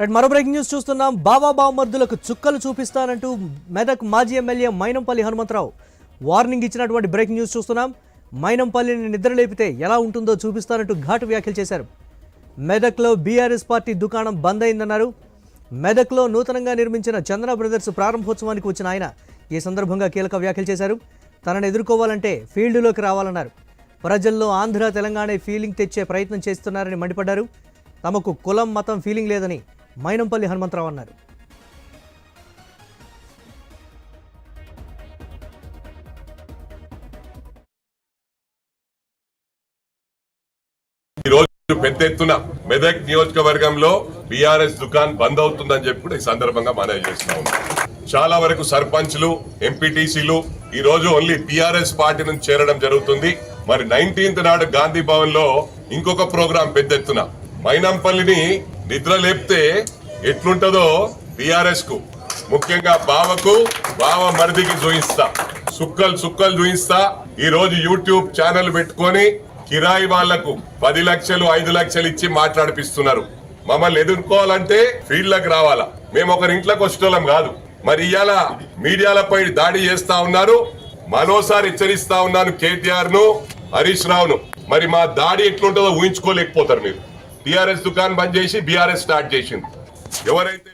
Right మరో breaking news చూస్తున్నాం. బాబా బావమర్దులకు చుక్కలు చూపిస్తానంటూ మెదక్ మాజీ ఎమ్మెల్యే మైనంపల్లి హనుమంతరావు వార్నింగ్ ఇచ్చినటువంటి బ్రేకింగ్ న్యూస్ చూస్తున్నాం. మైనంపల్లిని నిద్రలేపితే ఎలా ఉంటుందో చూపిస్తానంటూ ఘాటు వ్యాఖ్యలు చేశారు. మెదక్లో బీఆర్ఎస్ పార్టీ దుకాణం బంద్ అయిందన్నారు. మెదక్లో నూతనంగా నిర్మించిన చందన బ్రదర్స్ ప్రారంభోత్సవానికి వచ్చిన ఆయన ఈ సందర్భంగా కీలక వ్యాఖ్యలు చేశారు. తనను ఎదుర్కోవాలంటే ఫీల్డ్లోకి రావాలన్నారు. ప్రజల్లో ఆంధ్ర తెలంగాణ ఫీలింగ్ తెచ్చే ప్రయత్నం చేస్తున్నారని మండిపడ్డారు. తమకు కులం మతం ఫీలింగ్ లేదని మైనంపల్లి హనుమంతరావు అన్నారు. ఈ రోజు పెద్ద ఎత్తున మెదక్ నియోజకవర్గంలో బీఆర్ఎస్ దుకాన్ బంద్ అవుతుందని చెప్పి కూడా ఈ సందర్భంగా మనవి చేస్తున్నాం చాలా వరకు సర్పంచ్లు ఎంపీటీసీలు ఈ రోజు ఓన్లీ బీఆర్ఎస్ పార్టీ నుంచి చేరడం జరుగుతుంది. మరి నైన్టీన్త్ నాడు గాంధీ భవన్లో ఇంకొక ప్రోగ్రాం పెద్ద ఎత్తున. మైనంపల్లిని నిద్ర లేపితే ఎట్లుంటదో బీఆర్ఎస్కు ముఖ్యంగా బావకు బావ మరిదికి చూయిస్తా. సుక్కలు సుక్కలు చూయిస్తా. ఈ రోజు యూట్యూబ్ ఛానల్ పెట్టుకొని కిరాయి వాళ్ళకు పది లక్షలు ఐదు లక్షలు ఇచ్చి మాట్లాడిపిస్తున్నారు. మమ్మల్ని ఎదుర్కోవాలంటే ఫీల్డ్లకు రావాలా? మేము ఒకరి ఇంట్లోకి వచ్చేటోళ్ళం కాదు. మరి ఇవాళ మీడియాలపై దాడి చేస్తా ఉన్నారు. మరోసారి హెచ్చరిస్తా ఉన్నాను కేటీఆర్ను హరీష్ రావును. మరి మా దాడి ఎట్లుంటుందో ఊహించుకోలేకపోతారు మీరు. టిఆర్ఎస్ దుకాన్ బంద్ చేసి బీఆర్ఎస్ స్టార్ట్ చేసింది. ఎవరైతే